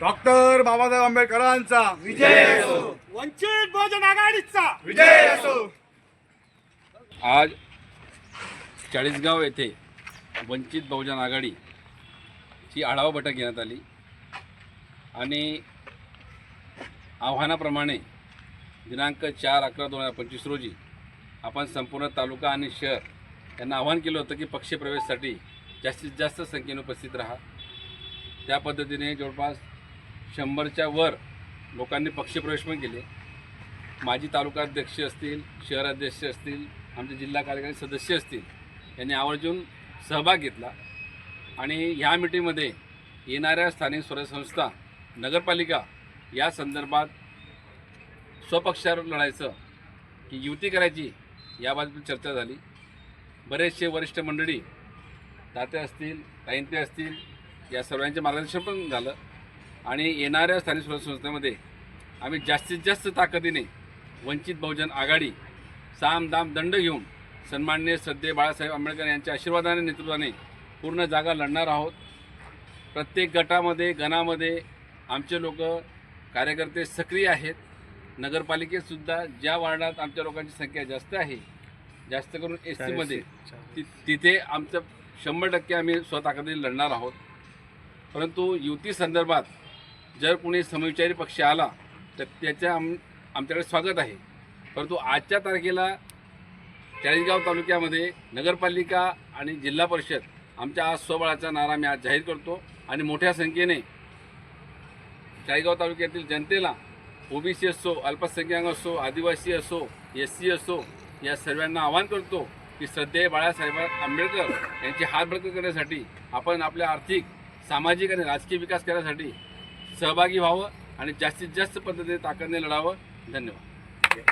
Doctor Babasaheb आंबेडकरांचा. विजय असो. वंचित बहुजन आघाडीचा. विजय असो. आज चाळीसगाव येथे वंचित बहुजन आघाडीची आढावा बैठक घेण्यात आली. आणि आव्हानाप्रमाणे दिनांक चार अकरा दोन हजार पंचवीस रोजी आपण संपूर्ण तालुका आणि शहर यांना आवाहन केलं होतं की पक्षप्रवेशसाठी जास्तीत जास्त संख्येने उपस्थित राहा. त्या पद्धतीने जवळपास शंभरच्या वर लोकांनी पक्षप्रवेश पण केले. माजी तालुका अध्यक्ष असतील शहराध्यक्ष असतील आमचे जिल्हा कार्यकारी सदस्य असतील यांनी आवर्जून सहभाग घेतला. आणि ह्या मिटीमध्ये येणाऱ्या स्थानिक स्वराज्य संस्था नगरपालिका या संदर्भात स्वपक्षावर लढायचं की युती करायची याबाबत चर्चा झाली. बरेचसे वरिष्ठ मंडळी तात्या असतील ताईंते असतील या सर्वांचे मार्गदर्शन पण झालं. आणि येणाऱ्या स्थानिक स्वराज्य संस्थेमध्ये आम्ही जास्तीत जास्त ताकदीने वंचित बहुजन आघाडी साम दाम दंड घेऊन सन्माननीय श्रद्धे बाळासाहेब आंबेडकर यांच्या आशीर्वादाने नेतृत्वाने पूर्ण जागा लढणार आहोत. प्रत्येक गटामध्ये गणामध्ये आमचे लोक कार्यकर्ते सक्रिय आहेत. नगरपालिकेतसुद्धा ज्या वार्डात आमच्या लोकांची संख्या जास्त आहे जास्त करून एस सीमध्ये ति तिथे आमचं शंभर टक्के आम्ही स्वताकदीने लढणार आहोत. परंतु युती संदर्भात जर कोणी समविचारी पक्ष आला तर त्याचं आम आमच्याकडे स्वागत आहे. परंतु आजच्या तारखेला चाळीसगाव तालुक्यामध्ये नगरपालिका आणि जिल्हा परिषद आमच्या आज स्वबळाचा नारा मी आज जाहीर करतो आणि मोठ्या संख्येने चाळीसगाव तालुक्यातील जनतेला ओबीसी असो अल्पसंख्याक असो आदिवासी असो एस सी असो या सर्वांना आवाहन करतो की श्रद्धेय बाळासाहेब आंबेडकर यांची हात करण्यासाठी आपण आपल्या आर्थिक सामाजिक आणि राजकीय विकास करण्यासाठी सहभागी व्हावं आणि जास्तीत जास्त पद्धतीने ताकदने लढावं. धन्यवाद.